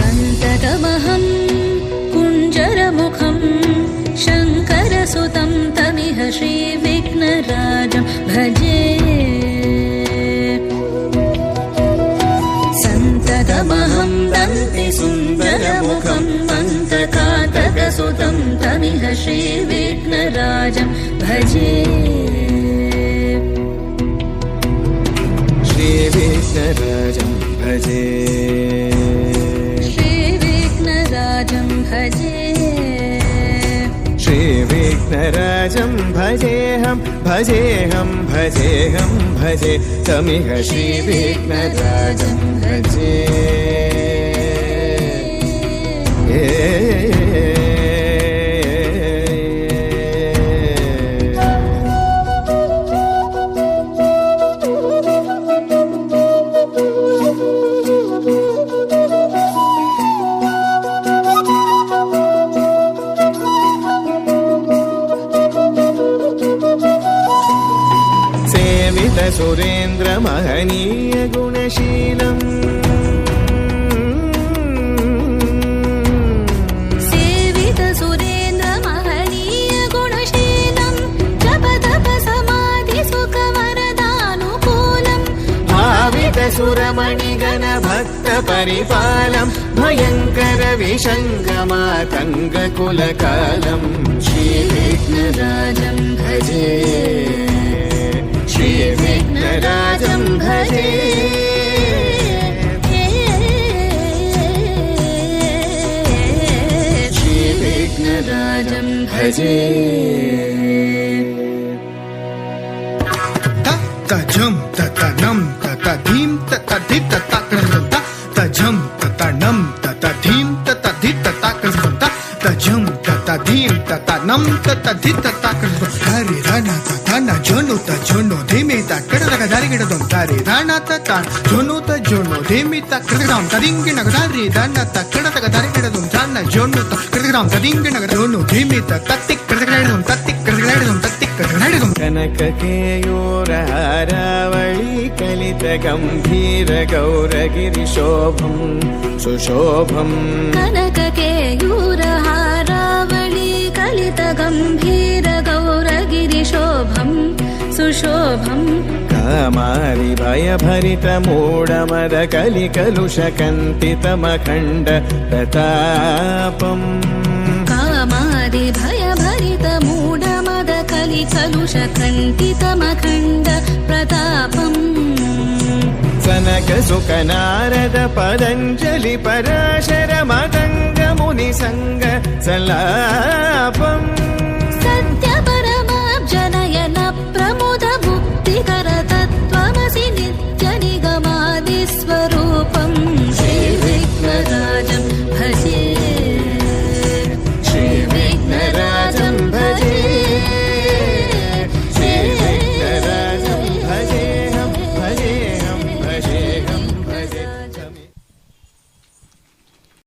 सन्ततमहं कुञ्जरमुखं शङ्करसुतं तमिह श्रीविघ्नराजं भजे सन्ततमहं श्रीविघ्नराजं भजे। श्रीविघ्नराजं भजे। श्रीविघ्नराजं भजे। श्रीविघ्नराजं भजेऽहं भजेऽहं भजेऽहं भजे तमिह श्रीविघ्नराजं भजे అనంత సురేంద్ర మహనీయ గుణశీలం. సురమణిగణ భక్త పరిపాలం. భయంకర విషంగమాతంగ కులకాలం. భజే. श्रीविघ्नराजं भजे श्रीविघ्नराजं भजे तजं ततनं ततधिं ततधि तताकृसन्त तजं ततनं ततधिं ततधि तताकृसन्त तजं ततधिं ततनं ततधि तताकृसन्त हरिरणतत् తతన జోను త జోను ధీమి తక్కడదగ దరిగిడదం తరి రణ తత జోను త జోను ధీమి తక్కడదాం తరింగిన దరి దన తక్కడదగ దరిగిడదం తన జోను త కృతగదాం తరింగిన జోను ధీమి తత్తి కృతగడదం తత్తి కృతగడదం తత్తి కృతగడదం కనక కేయూరహారావళి కలిత గంభీర గౌరగిరి శోభం సుశోభం. సుశోభం కామారి భయభరిత మూఢమద కలి కలుష కంతితమఖండ ప్రతాపం. కామారి భయభరిత మూఢమద కలి కలుష కంతితమఖండ ప్రతాపం. సనక సుఖ నారద పదంజలి పరాశర మదంగ ముని సంగ సలా